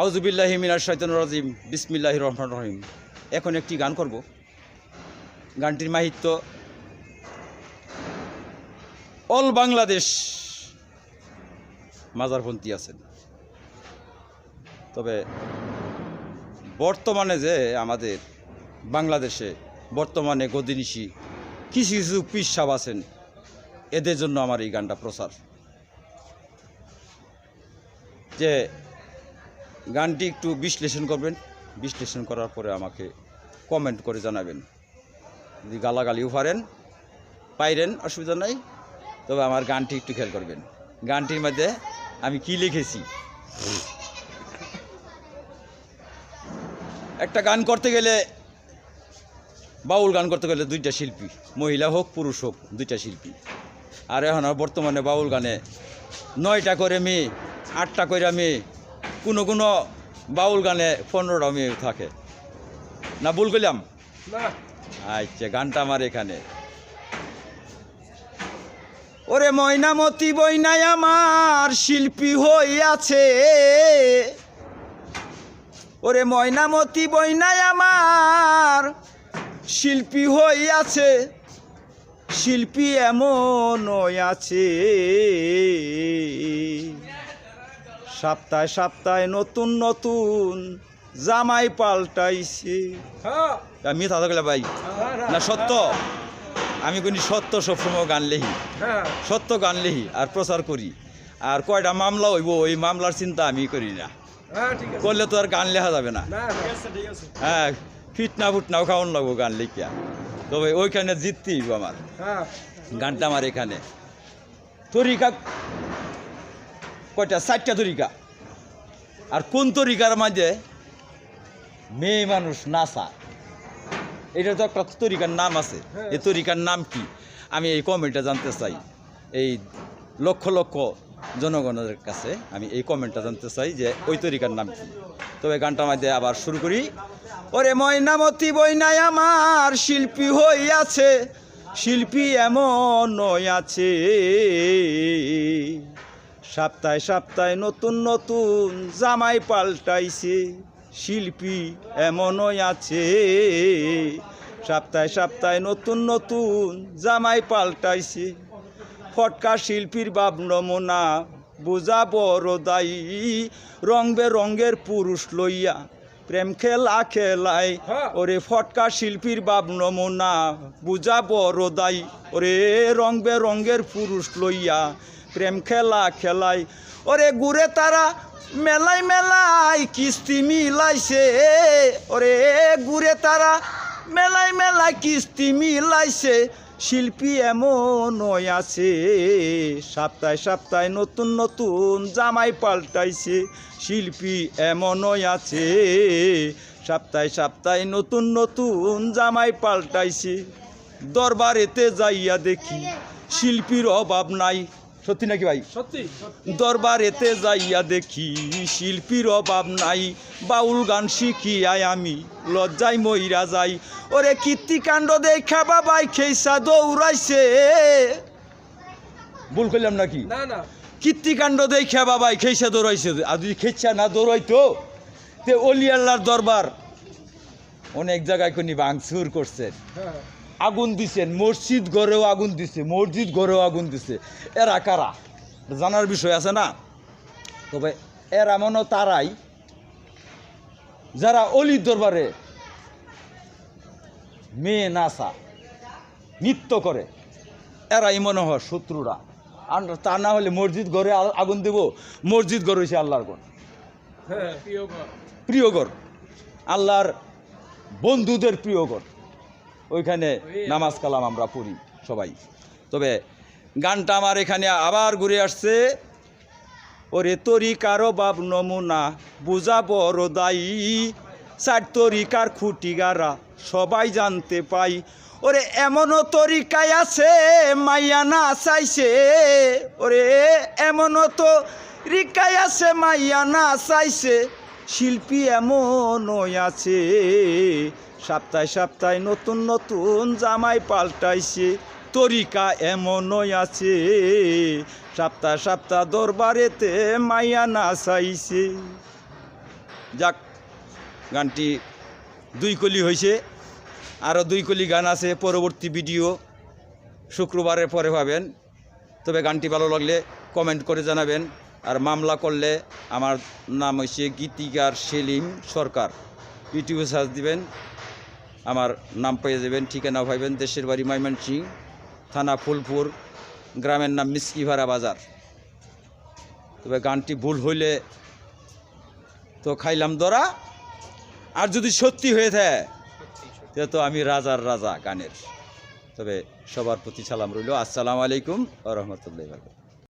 আউজুবিল্লাহি মিনার শৈতন রাজিম। বিসমিল্লাহ রহমান রহিম। এখন একটি গান করব। গানটির মাহিত্য, অল বাংলাদেশ মাজারপন্থী আছেন। তবে বর্তমানে যে আমাদের বাংলাদেশে বর্তমানে গদিনিশি কিছু কিছু পিসাব আছেন, এদের জন্য আমার এই গানটা প্রচার। যে গানটি একটু বিশ্লেষণ করবেন। বিশ্লেষণ করার পরে আমাকে কমেন্ট করে জানাবেন। যদি গালাগালিও পারেন, পাইরেন, অসুবিধা নাই। তবে আমার গানটি একটু খেয়াল করবেন। গানটির মধ্যে আমি কি লিখেছি? একটা গান করতে গেলে, বাউল গান করতে গেলে দুইটা শিল্পী, মহিলা হোক, পুরুষ হোক, দুইটা শিল্পী। আর এখন বর্তমানে বাউল গানে নয়টা করে মেয়ে, আটটা করে মেয়ে কোনো কোনো বাউল গানে পনেরোটা মেয়ে থাকে। না ভুল করলাম? আচ্ছা গানটা আমার এখানে। ওরে ময়নামতি বইনাই আমার শিল্পী হইয়াছে। ওরে ময়নামতি বইনাই আমার শিল্পী হইয়াছে। শিল্পী এমন আছে সপ্তাহে সপ্তাহে নতুন নতুন জামাই পাল্টাইছে। হ্যাঁ। আমি দাদা গেলে ভাই? না সত্য? আমি কোনি সত্য সবসময় গান লেহি হ্যাঁ। সত্য গান লেহি আর প্রচার করি। আর কয়টা মামলা হইব ওই মামলার চিন্তা আমি করি না। হ্যাঁ ঠিক আছে। করলে তো আর গান লেখা যাবে না। না ঠিক আছে ঠিক আছে। হ্যাঁ ফিটনা ফুটনাও খাওয়ান লাগবো গান লিখিয়া। তবে ওইখানে জিততেই হইবো আমার। হ্যাঁ। গানটা আমার এখানে। তরিকা কয়টা? চারটা তরিকা। আর কোন তরিকার মাঝে মেয়ে মানুষ নাসা এটা তো একটা তরিকার নাম আছে। এই তরিকার নাম কি? আমি এই কমেন্টটা জানতে চাই। এই লক্ষ লক্ষ জনগণের কাছে আমি এই কমেন্টটা জানতে চাই যে ওই তরিকার নাম কি? তবে গানটা মধ্যে আবার শুরু করি। ওরে ময়নামতি বইনাই আমার শিল্পী হইয়াছে, শিল্পী এমন আছে। সপ্তাহে সপ্তাহে নতুন নতুন জামাই পাল্টাইছে শিল্পী এমনই আছে সপ্তাহে সপ্তাহে নতুন নতুন জামাই পাল্টাইছে ফটকা শিল্পীর বাপ নমুনা বোঝা বড় দায়ী রং বেরঙ্গের পুরুষ লইয়া প্রেম খেলা খেলায় হ্যাঁ। ওরে ফটকা শিল্পীর বাপ নমুনা বুঝা বড় দায়ী ওরে রং বেরঙ্গের পুরুষ লইয়া প্রেম খেলা খেলাই। ওরে গুরে তারা মেলাই মেলাই কিস্তি মিলাইছে। ওরে গুরে তারা মেলাই মেলাই কিস্তি মিলাইছে। শিল্পী এমন আছে, সপ্তাহে সপ্তাহে নতুন নতুন জামাই পাল্টাইছে। শিল্পী এমনই আছে, সপ্তাহে সপ্তাহে নতুন নতুন জামাই পাল্টাইছে। দরবারেতে যাইয়া দেখি শিল্পীর অভাব নাই। সত্যি নাকি ভাই? সত্যি। দরবারেতে যাইয়া দেখি শিল্পীর অভাব নাই। বাউল গান শিখিয়াই আমি লজ্জায় মইরা যাই। ওরে কীর্তিকাণ্ড দেখা বাবাই খেইসা দৌড়াইছে। ভুল করলাম নাকি? না না। কীর্তিকাণ্ড দেখা বাবাই খেইসা দৌড়াইছে। আর যদি খেইসা না দৌড়াইতো তে অলি আল্লাহর দরবার অনেক জায়গায় কোনি ভাঙচুর করছেন হ্যাঁ। আগুন দিছেন মসজিদ ঘরেও আগুন দিছে মসজিদ ঘরেও আগুন দিছে। এরা কারা? জানার বিষয় আছে না? তবে এরা মনে তারাই। যারা অলির দরবারে মেয়ে নাচা নৃত্য করে এরাই মনে হয় শত্রুরা। আর তা না হলে মসজিদ ঘরে আগুন দেব মসজিদ ঘর হয়েছে আল্লাহর ঘর হ্যাঁ প্রিয় ঘর। প্রিয় ঘর। আল্লাহর বন্ধুদের প্রিয় ঘর। ওইখানে নামাজ কালাম আমরা পড়ি সবাই। তবে গানটা আমার এখানে আবার ঘুরে আসছে। ওরে তরিকারও বাপ নমুনা বুঝা বড় দায়ী। চার তরিকার খুঁটি গারা সবাই জানতে পাই। ওরে এমনও তরিকায় আছে মাইয়া না চাইছে। ওরে এমনও তো রিকায় আছে মাইয়া না চাইছে। শিল্পী এমনই আছে। সপ্তাহে সপ্তাহে নতুন নতুন জামাই পাল্টাইছে, তরিকা এমনই আছে। সপ্তাহ সপ্তাহ দরবারেতে মাইয়া না চাইছে যাক, গানটি দুই কলি হয়েছে আরও দুই কলি গান আছে, পরবর্তী ভিডিও শুক্রবারের পরে পাবেন। তবে গানটি ভালো লাগলে কমেন্ট করে জানাবেন। আর মামলা করলে আমার নাম হচ্ছে গীতিকার সেলিম সরকার। ইউটিউবে সার্চ দিবেন, আমার নাম পেয়ে যাবেন, ঠিকানা পাইবেন দেশের বাড়ি ময়মনসিং থানা ফুলপুর, গ্রামের নাম মিসকিভারা বাজার। তবে গানটি ভুল হইলে তো খাইলাম দরা। আর যদি সত্যি হয়ে থাকে, তে তো আমি রাজার রাজা গানের। তবে সবার প্রতি সালাম রইল। আসসালামু আলাইকুম রহমতুল্লাহ